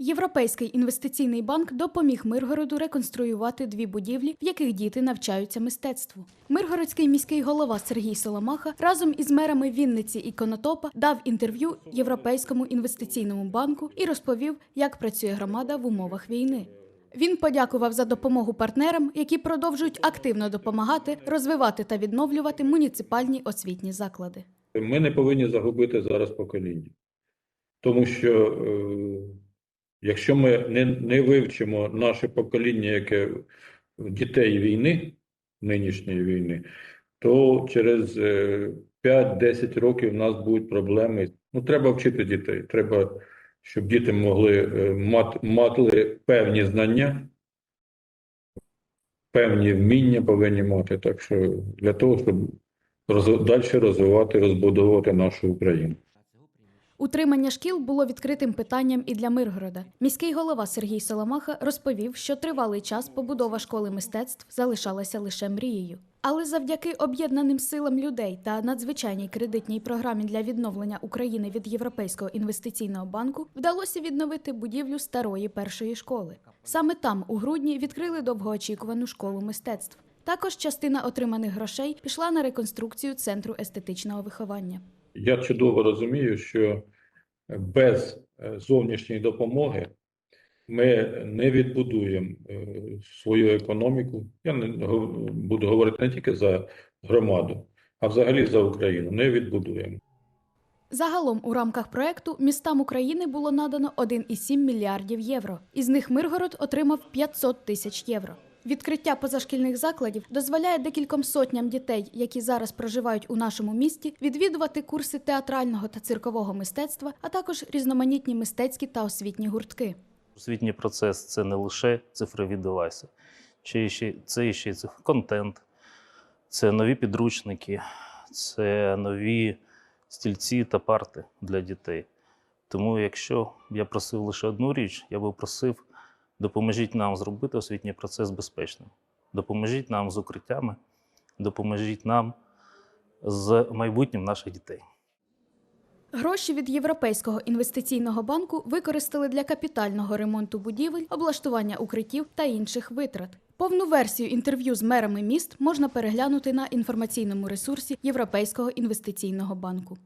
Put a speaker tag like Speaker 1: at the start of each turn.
Speaker 1: Європейський інвестиційний банк допоміг Миргороду реконструювати дві будівлі, в яких діти навчаються мистецтву. Миргородський міський голова Сергій Соломаха разом із мерами Вінниці і Конотопа дав інтерв'ю Європейському інвестиційному банку і розповів, як працює громада в умовах війни. Він подякував за допомогу партнерам, які продовжують активно допомагати розвивати та відновлювати муніципальні освітні заклади.
Speaker 2: Ми не повинні загубити зараз покоління. Тому що е, якщо ми не, не вивчимо наше покоління, яке дітей війни, нинішньої війни, то через е, 5-10 років у нас будуть проблеми. Ну, треба вчити дітей. Треба, щоб діти могли е, мати, мати певні знання, певні вміння повинні мати. Так що для того, щоб роз, далі розвивати, розбудовувати нашу Україну.
Speaker 1: Утримання шкіл було відкритим питанням і для Миргорода. Міський голова Сергій Соломаха розповів, що тривалий час побудова школи мистецтв залишалася лише мрією. Але завдяки об'єднаним силам людей та надзвичайній кредитній програмі для відновлення України від Європейського інвестиційного банку вдалося відновити будівлю старої першої школи. Саме там, у грудні, відкрили довгоочікувану школу мистецтв. Також частина отриманих грошей пішла на реконструкцію центру естетичного виховання.
Speaker 2: Я чудово розумію, що без е, зовнішньої допомоги ми не відбудуємо е, свою економіку. Я не буду говорити не тільки за громаду, а взагалі за Україну. Не відбудуємо.
Speaker 1: Загалом у рамках проекту містам України було надано 1,7 мільярдів євро. Із них Миргород отримав 500 тисяч євро. Відкриття позашкільних закладів дозволяє декільком сотням дітей, які зараз проживають у нашому місті, відвідувати курси театрального та циркового мистецтва, а також різноманітні мистецькі та освітні гуртки.
Speaker 3: Освітній процес це не лише цифрові девайси, чи ще, це ще контент, це нові підручники, це нові стільці та парти для дітей. Тому, якщо я просив лише одну річ, я би просив, допоможіть нам зробити освітній процес безпечним. Допоможіть нам з укриттями, допоможіть нам з майбутнім наших дітей.
Speaker 1: Гроші від Європейського інвестиційного банку використали для капітального ремонту будівель, облаштування укриттів та інших витрат. Повну версію інтерв'ю з мерами міст можна переглянути на інформаційному ресурсі Європейського інвестиційного банку.